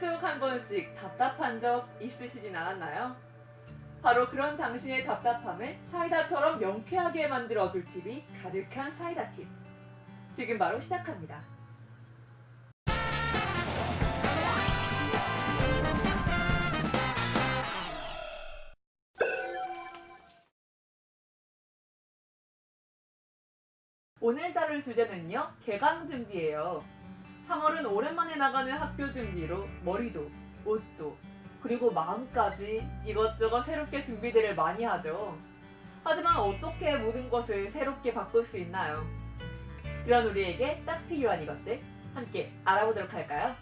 속한 번씩 답답한 적 있으시진 않았나요? 바로 그런 당신의 답답함을 사이다처럼 명쾌하게 만들어줄 팁이 가득한 사이다 팁. 지금 바로 시작합니다. 오늘 다룰 주제는요, 개강 준비예요. 3월은 오랜만에 나가는 학교 준비로 머리도, 옷도, 그리고 마음까지 이것저것 새롭게 준비들을 많이 하죠. 하지만 어떻게 모든 것을 새롭게 바꿀 수 있나요? 그런 우리에게 딱 필요한 이것들 함께 알아보도록 할까요?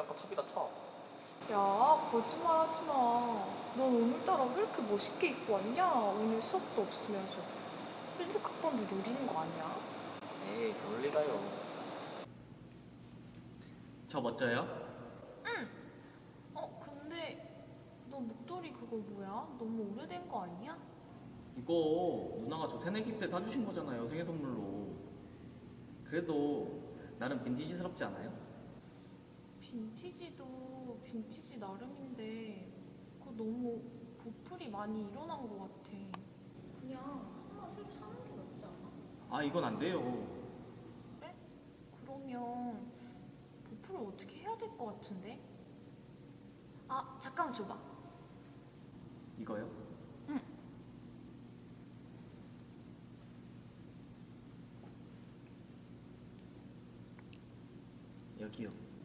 우리 아까 탑이다 탑. 야, 거짓말 하지 마. 넌 오늘따라 왜 이렇게 멋있게 입고 왔냐? 오늘 수업도 없으면서. 16학번도 노리는 거 아니야? 에이, 그럴 리가요. 저 멋져요? 어, 근데 너 목도리 그거 뭐야? 너무 오래된 거 아니야? 이거 누나가 저 새내기 때 사주신 거잖아요 생일 선물로 그래도 나름 빈티지스럽지 않아요? 빈티지도 빈티지 나름인데 그거 너무 보풀이 많이 일어난 거 같아. 그냥 하나 새로 사는 게 낫지 않아? 아 이건 안 돼요 그러면 보풀을 어떻게 해야 될 것 같은데? 아, 잠깐만 줘봐. 이거요? 응. 여기요 이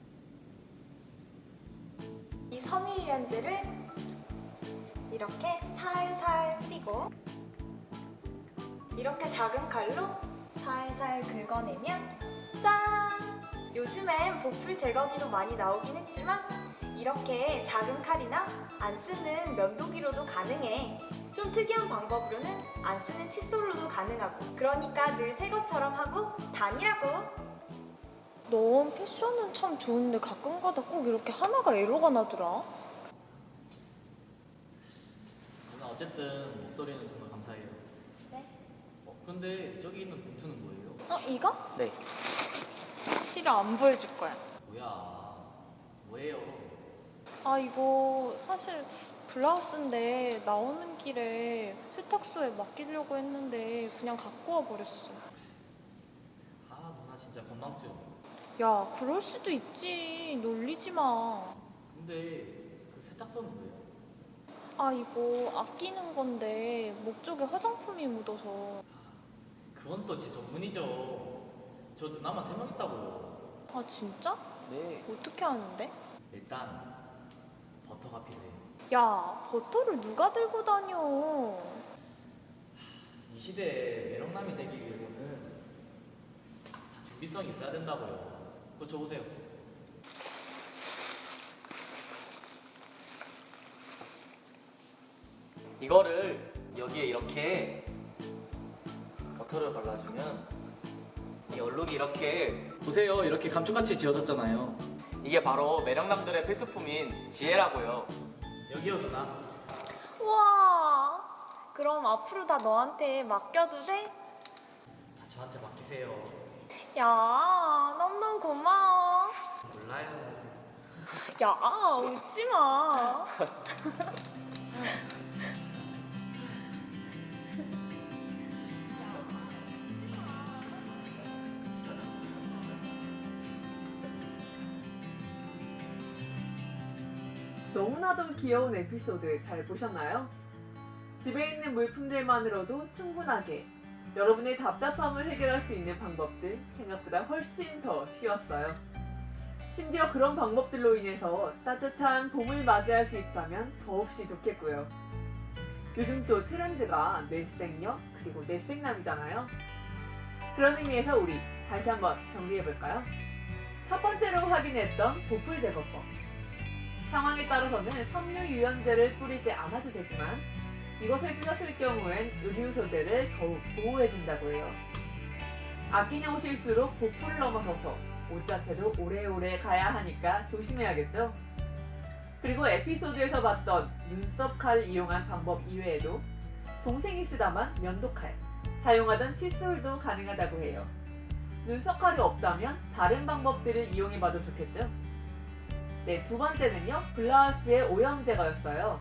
섬유유연제를 이렇게 살살 뿌리고 이렇게 작은 칼로 살살 긁어내면 짠! 요즘엔 보풀 제거기도 많이 나오긴 했지만 이렇게 작은 칼이나 안 쓰는 면도기로도 가능해. 좀 특이한 방법으로는 안 쓰는 칫솔로도 가능하고 그러니까 늘 새 것처럼 하고 다니라고 넌 패션은 참 좋은데 가끔가다 꼭 이렇게 하나가 에러가 나더라 누나 어쨌든 목도리는 정말 감사해요 네. 어, 근데 저기 있는 봉투는 뭐예요? 어 이거? 네 싫어 안 보여줄 거야 뭐야 뭐예요? 아 이거 사실 블라우스인데 나오는 길에 세탁소에 맡기려고 했는데 그냥 갖고 와 버렸어 아 누나 진짜 건망증 야 그럴 수도 있지 놀리지 마아 근데 그 세탁소는 왜요? 아, 이거 아끼는 건데 목 쪽에 화장품이 묻어서 그건 또 제 전문이죠 저 누나만 세 명 있다고요 아 진짜? 네 어떻게 하는데? 일단 버터가 필요해요 야 버터를 누가 들고 다녀 이 시대에 매력남이 되기 위해서는 다 준비성이 있어야 된다고요. 그거 줘보세요. 이거를 여기에 이렇게 버터를 발라주면 이 얼룩이 이렇게 보세요. 이렇게 감쪽같이 지어졌잖아요. 이게 바로 매력남들의 필수품인 지혜라고요. 여기요 누나. 우와 그럼 앞으로 다 너한테 맡겨도 돼? 자, 저한테 맡기세요. 야, 너무너무 고마워. 몰라요. 야, 웃지 마. 너무나도 귀여운 에피소드 잘 보셨나요? 집에 있는 물품들만으로도 충분하게 여러분의 답답함을 해결할 수 있는 방법들 생각보다 훨씬 더 쉬웠어요. 심지어 그런 방법들로 인해서 따뜻한 봄을 맞이할 수 있다면 더없이 좋겠고요. 요즘 또 트렌드가 넷생녀 그리고 넷생남이잖아요. 그런 의미에서 우리 다시 한번 정리해볼까요? 첫 번째로 확인했던 보풀 제거법. 상황에 따라서는 섬유 유연제를 뿌리지 않아도 되지만 이것을 뿌렸을 경우엔 의류 소재를 더욱 보호해준다고 해요. 아끼냐 옷일수록 보풀 넘어서서 옷 자체도 오래오래 가야 하니까 조심해야겠죠? 그리고 에피소드에서 봤던 눈썹 칼 이용한 방법 이외에도 동생이 쓰다만 면도칼, 사용하던 칫솔도 가능하다고 해요. 눈썹 칼이 없다면 다른 방법들을 이용해봐도 좋겠죠? 네, 두 번째는요, 블라우스의 오염 제거였어요.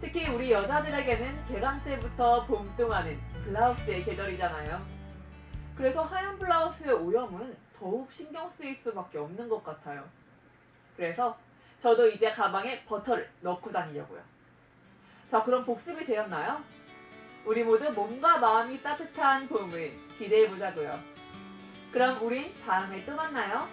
특히 우리 여자들에게는 개강 때부터 봄동하는 블라우스의 계절이잖아요. 그래서 하얀 블라우스의 오염은 더욱 신경 쓰일 수밖에 없는 것 같아요. 그래서 저도 이제 가방에 버터를 넣고 다니려고요. 자, 그럼 복습이 되었나요? 우리 모두 몸과 마음이 따뜻한 봄을 기대해 보자고요. 그럼 우린 다음에 또 만나요.